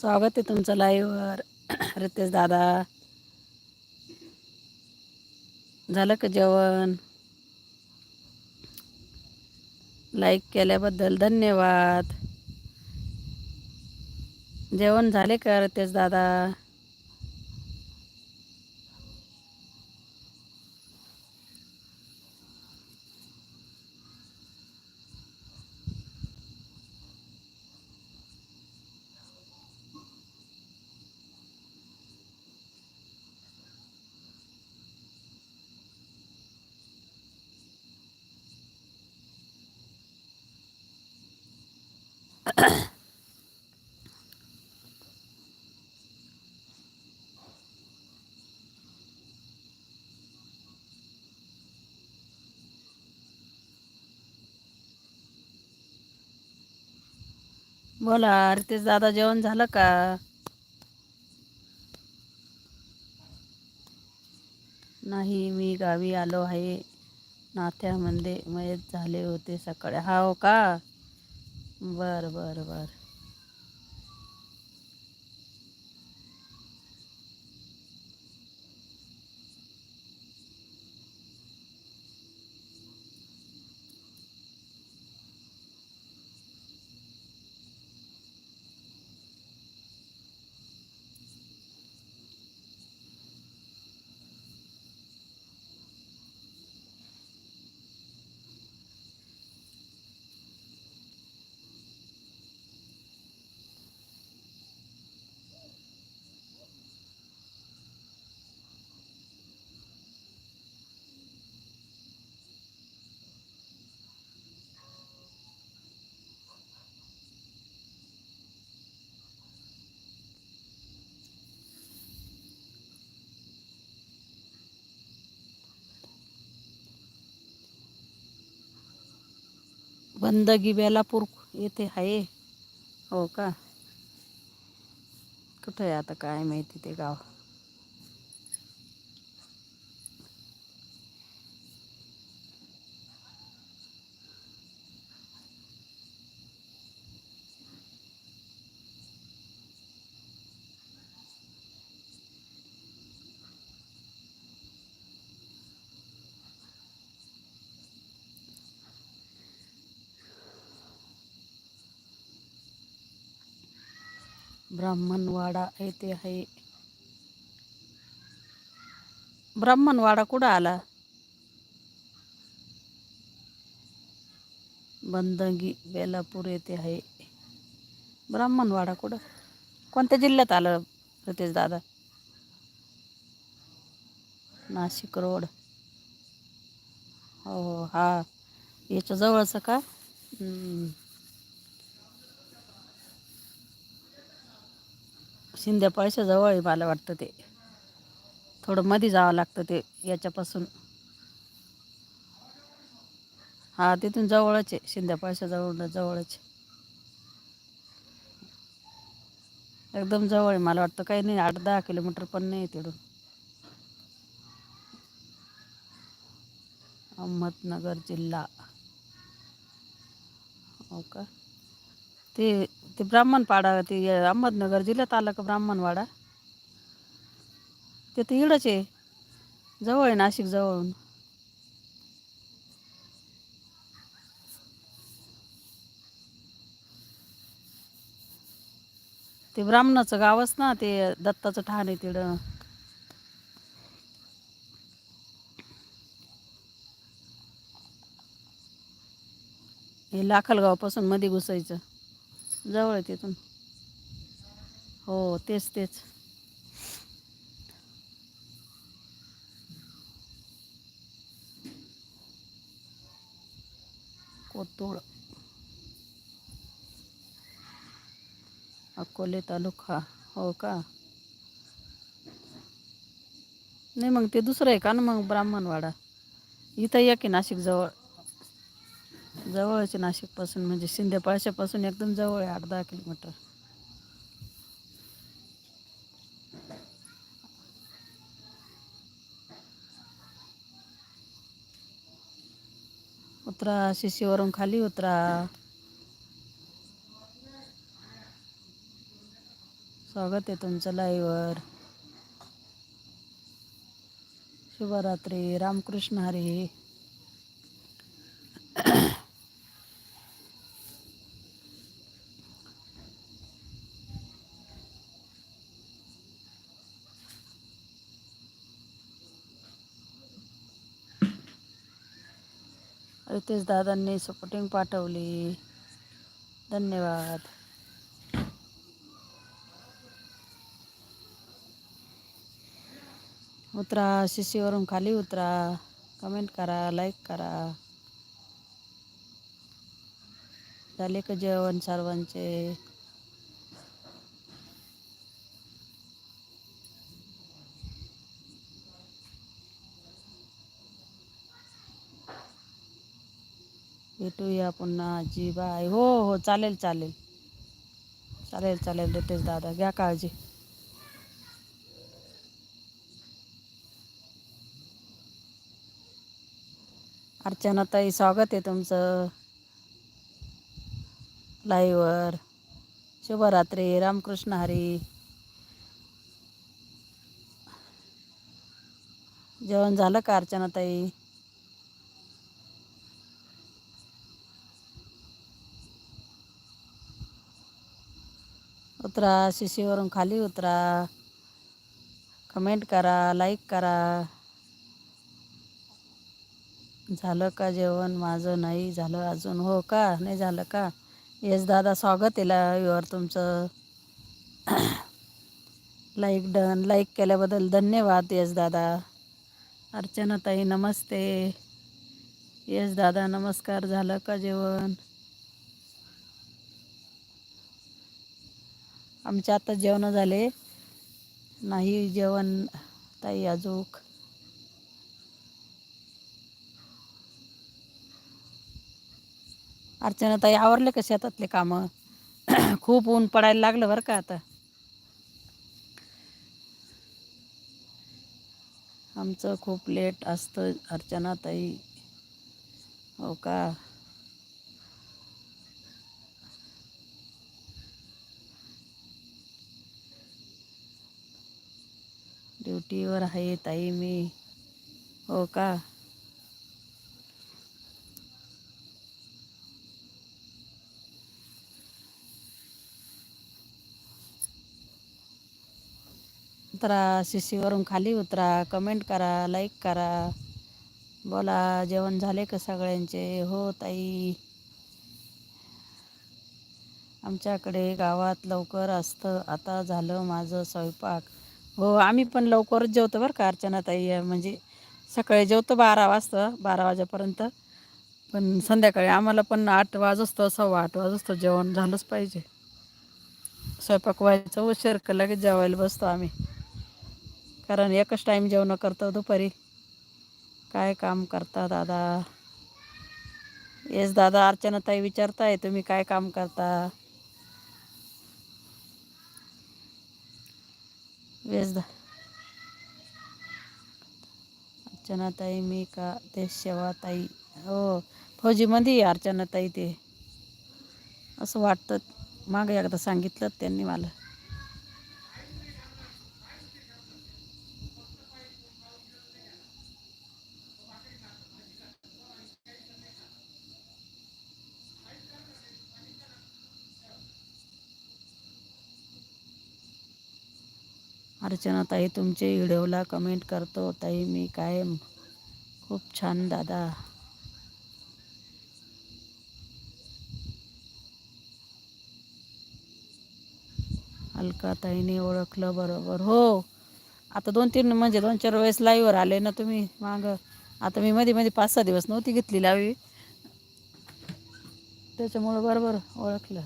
स्वागत आहे तुमचं लाईव्हवर रितेश दादा. झालं का जेवण? लाईक केल्याबद्दल धन्यवाद. जेवण झाले का रितेश दादा? बोला रितेश दादा जेवण झालं का? नाही मी गावी आलो आहे. नात्यामध्ये मयत झाले होते सकाळी. हो का? बरं बरं बरं. बंदगी बेलापूर येथे आहे. हो का? कुठं आहे आता काय माहिती ते गाव? ब्राह्मणवाडा येथे आहे. ब्राह्मणवाडा कुठं आला? बंदगी बेलापूर येथे आहे. ब्राह्मणवाडा कुठं? कोणत्या जिल्ह्यात आलं रितेश दादा? नाशिक रोड. हो हो हा. याच्या जवळचं का? हम्म. जवळ आहे मला वाटतं ते. थोडं मध्ये जावं लागतं ते याच्यापासून. हा तिथून जवळच आहे शिंदे जवळ जवळच. एकदम जवळ आहे मला वाटतं. काही नाही आठ दहा किलोमीटर पण नाही तिथून. अहमदनगर जिल्हा. हो का? ते ते ब्राह्मणपाडा ते अहमदनगर जिल्ह्यात आलं का ब्राह्मणवाडा. ते तर इडच आहे. जवळ आहे नाशिक जवळून. ते ब्राह्मणाचं गावच ना ते दत्ताचं ठाण आहे तिकडं हे लाखलगावपासून मध्ये घुसायचं. जवळ आहे तिथून. हो तेच तेच. कोतुळ. अकोले तालुका हो का? नाही मग ते दुसरं आहे का ना मग ब्राह्मणवाडा? इथं या की नाशिक जवळ. जवळच नाशिकपासून म्हणजे शिंदे एकदम जवळ आहे आठ दहा किलोमीटर. उतरा शिशीवरून खाली उतरा. स्वागत आहे तुमचं लाईवर शुभरात्री रामकृष्ण हरी. रितेश दादांनी सपोर्टिंग पाठवली. धन्यवाद. उतरा शिशीवरून खाली उतरा. कमेंट करा लाईक करा. झाले का जेवण सर्वांचे? भेटूया पुन्हा आजी बाय. हो हो चालेल चालेल. चालेल चालेल रितेश दादा घ्या काळजी. अर्चना ताई स्वागत आहे तुमचं. लाईव्हवर. शुभरात्री रामकृष्ण हरी. जेवण झालं का अर्चना ताई? उतरा शिशीवरून खाली उतरा. कमेंट करा लाईक करा. झालं का जेवण? माझं नाही झालं अजून. हो का? नाही झालं का? येस दादा स्वागत आहे लाईव्हवर तुमचं. लाईक डन लाईक केल्याबद्दल धन्यवाद येस दादा. अर्चनाताई नमस्ते. येस दादा नमस्कार. झालं का जेवण? आमच्या आता जेवण झाले. नाही जेवण ताई अजूक. अर्चना ताई आवरले का शेतातले कामं? खूप ऊन पडायला लागलं बरं का आता. आमचं खूप लेट असतं अर्चना ताई. हो का? ड्युटीवर आहे ताई मी. हो का? उतरा शिशीवरून खाली उतरा कमेंट करा लाईक करा. बोला जेवण झाले का सगळ्यांचे? हो ताई. आमच्याकडे गावात लवकर असतं. आता झालं माझं स्वयंपाक. हो आम्ही पण लवकरच जेवतो बरं का अर्चना ताई म्हणजे सकाळी जेवतो बारा वाजता बारा वाजेपर्यंत. पण संध्याकाळी आम्हाला पण आठ वाजतो सव्वा आठ वाजतो जेवण झालंच पाहिजे. स्वयंपाक व्हायचं उशीर का लगेच जेवायला बसतो आम्ही. कारण एकच टाईम जेवणं करतो दुपारी. काय काम करता दादा? येस दादा अर्चना ताई विचारताय तुम्ही काय काम करता? वेजदा अर्चनाताई मी का देश शेवाताई हो फौजीमध्ये अर्चनाताई ते असं वाटतं मागं एकदा सांगितलं त्यांनी मला अर्चना ताई तुमचे व्हिडिओला कमेंट करतो. ताई मी कायम खूप छान दादा. अलका ताईने ओळखलं बरोबर. हो आता दोन तीन म्हणजे दोन चार वेळेस लाईव्हवर आले ना तुम्ही. मागं आता मी मध्ये मध्ये पाच सहा दिवस नव्हती घेतली लावी त्याच्यामुळं बरोबर ओळखलं.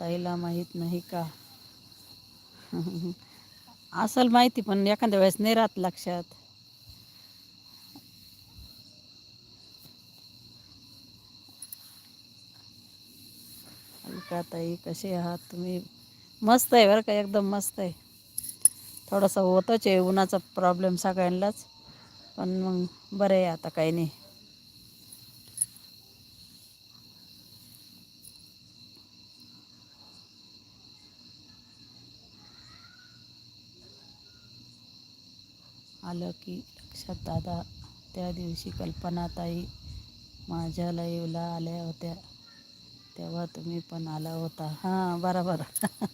ताईला माहीत नाही का? असेल माहिती पण एखाद्या वेळेस नाही राहत लक्षात. का ताई कसे आहात तुम्ही? मस्त आहे बरं का? एकदम मस्त आहे. थोडासा होतंच आहे उन्हाचा प्रॉब्लेम सगळ्यांनाच. पण मग बरं आहे आता काही नाही. आलं की लक्षात दादा त्या दिवशी कल्पनाताई माझ्या लाईवला आल्या होत्या. तेव्हा तुम्ही पण आला होता. हां बरोबर.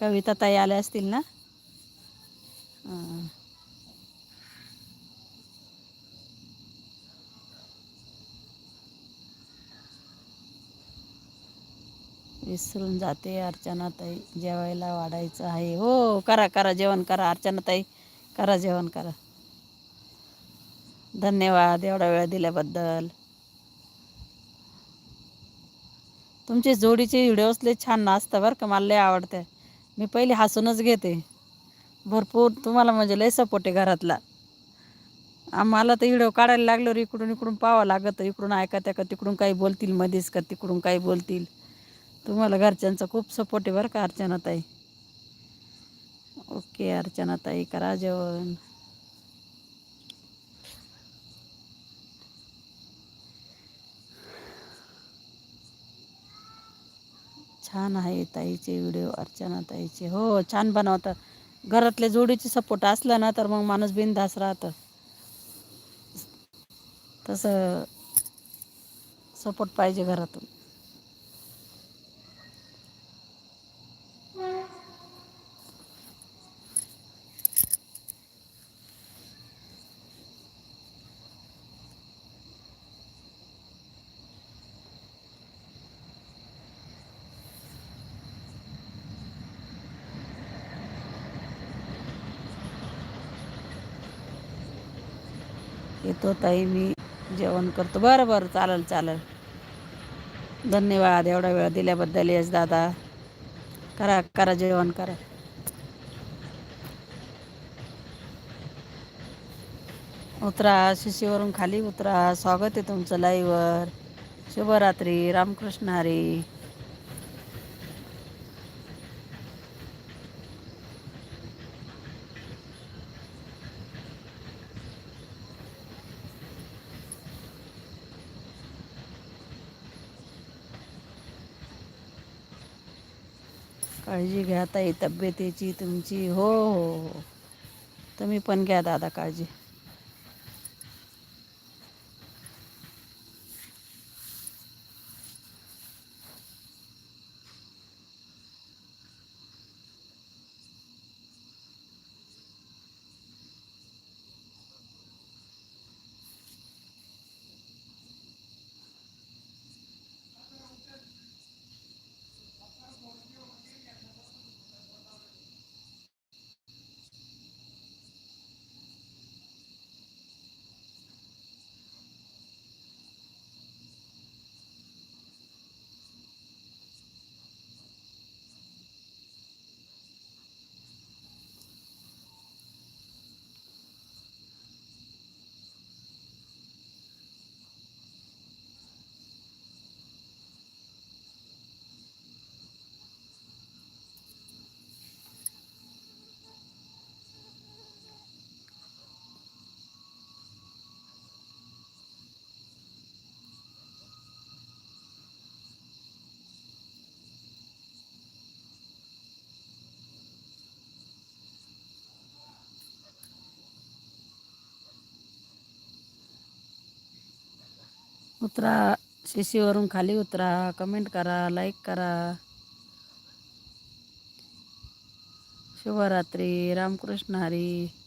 कविता ताई आल्या असतील ना? हां. विसरून जाते अर्चनाताई जेवायला वाढायचं आहे. हो करा करा जेवण करा. अर्चनाताई करा जेवण करा. धन्यवाद एवढा वेळ दिल्याबद्दल. तुमचे जोडीचे व्हिडिओज लय छान नाचतं बरं का. मला लय आवडते. मी पहिले हसूनच घेते. भरपूर तुम्हाला म्हणजे लय सपोर्ट आहे घरातला. आम्हाला तर व्हिडिओ काढायला लागल्यावर इकडून इकडून पाहावं लागतं. इकडून ऐका त्या का तिकडून काही बोलतील मध्येच का तिकडून काही बोलतील. तुम्हाला घरच्यांचा खूप सपोर्ट आहे बरं का अर्चनाताई. ओके अर्चनाताई करा जेवण. छान आहे ताईचे व्हिडिओ अर्चना ताईचे हो छान बनवतात. घरातल्या जोडीचे सपोर्ट असला ना तर मग माणूस बिनधास राहतं. तसं सपोर्ट पाहिजे घरातून. करतो ताई मी जेवण करतो. बरं बरं चालेल चालेल. धन्यवाद एवढा वेळ दिल्याबद्दल यश दादा. करा करा जेवण करा. उतरा शिशीवरून खाली उतरा. स्वागत आहे तुमचं लाईवर शुभरात्री रामकृष्ण हरी. काळजी घ्या ताई तब्येतीची तुमची. हो हो हो. तुम्ही पण घ्या दादा काळजी. उतरा शिशीवरून खाली उतरा कमेंट करा लाईक करा. शुभरात्री रामकृष्ण हरी.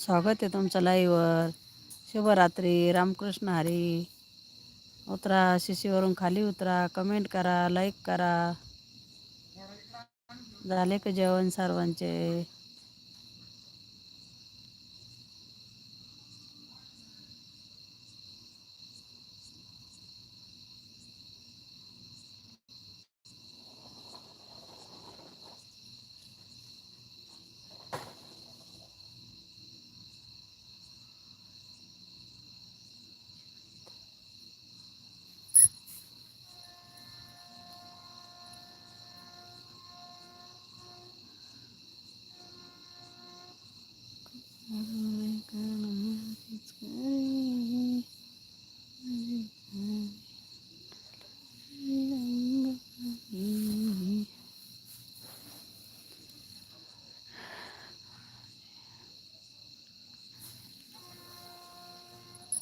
स्वागत आहे तुमचं लाईव्हवर शुभरात्री रामकृष्ण हरी. उतरा शिशीवरून खाली उतरा कमेंट करा लाईक करा. झाले का जेवण सर्वांचे?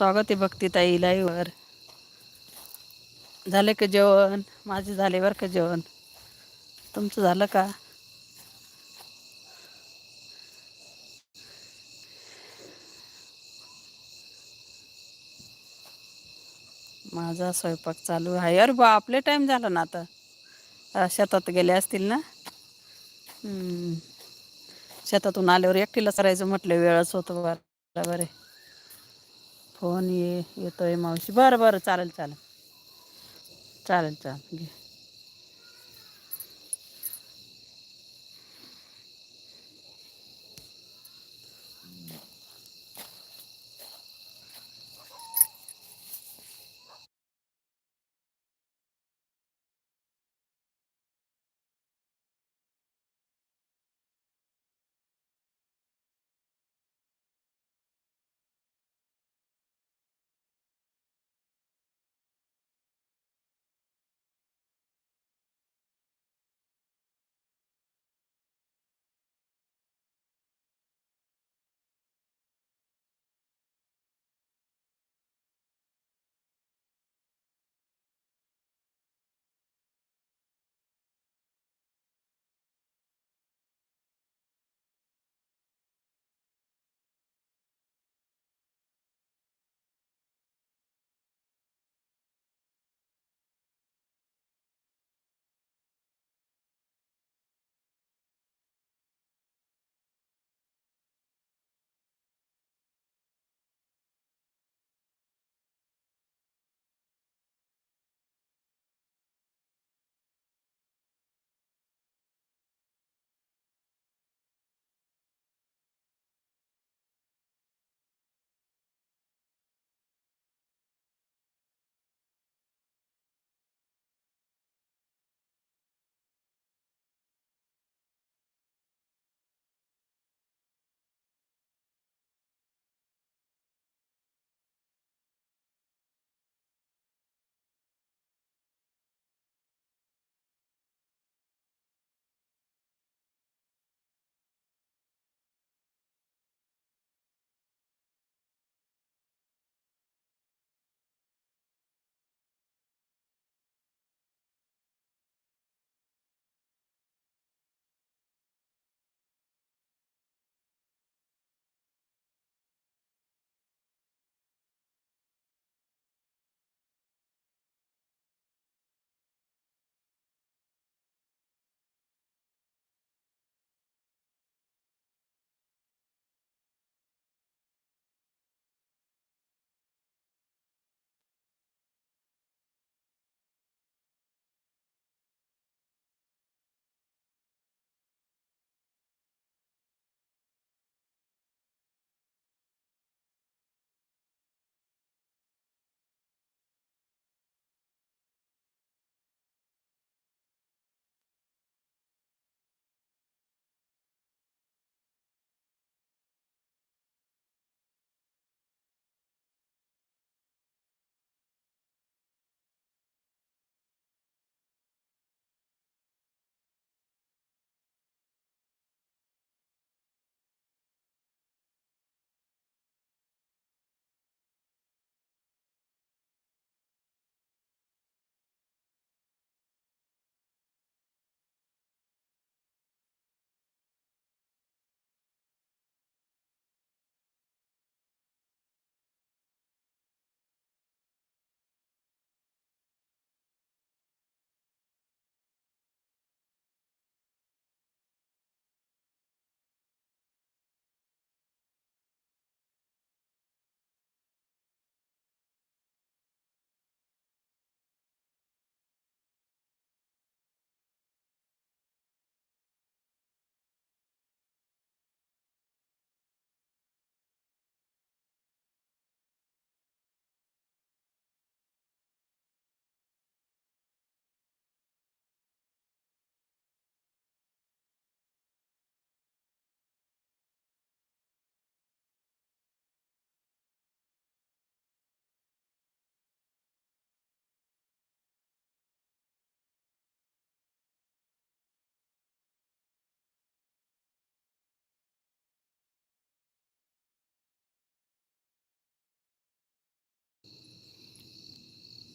स्वागत आहे भक्तीताई लाईवर लाईव्हवर. झाले का जेवण? माझे झाले बरं का जेवण. तुमचं झालं का? माझा स्वयंपाक चालू आहे. अरे बा आपले टाईम झाला ना आता. शेतात गेले असतील ना? हम्म. शेतातून आल्यावर एकटीलाच करायचं म्हटलं वेळच होतो बरं बरं फोन ये येतोय मावशी. बरं बरं चालेल चालेल. चालेल चालेल. घे.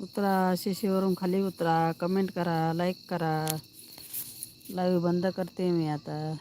उतरा शिशीवरून खाली उतरा कमेंट करा लाईक करा. लाईव्ह बंद करते मी आता.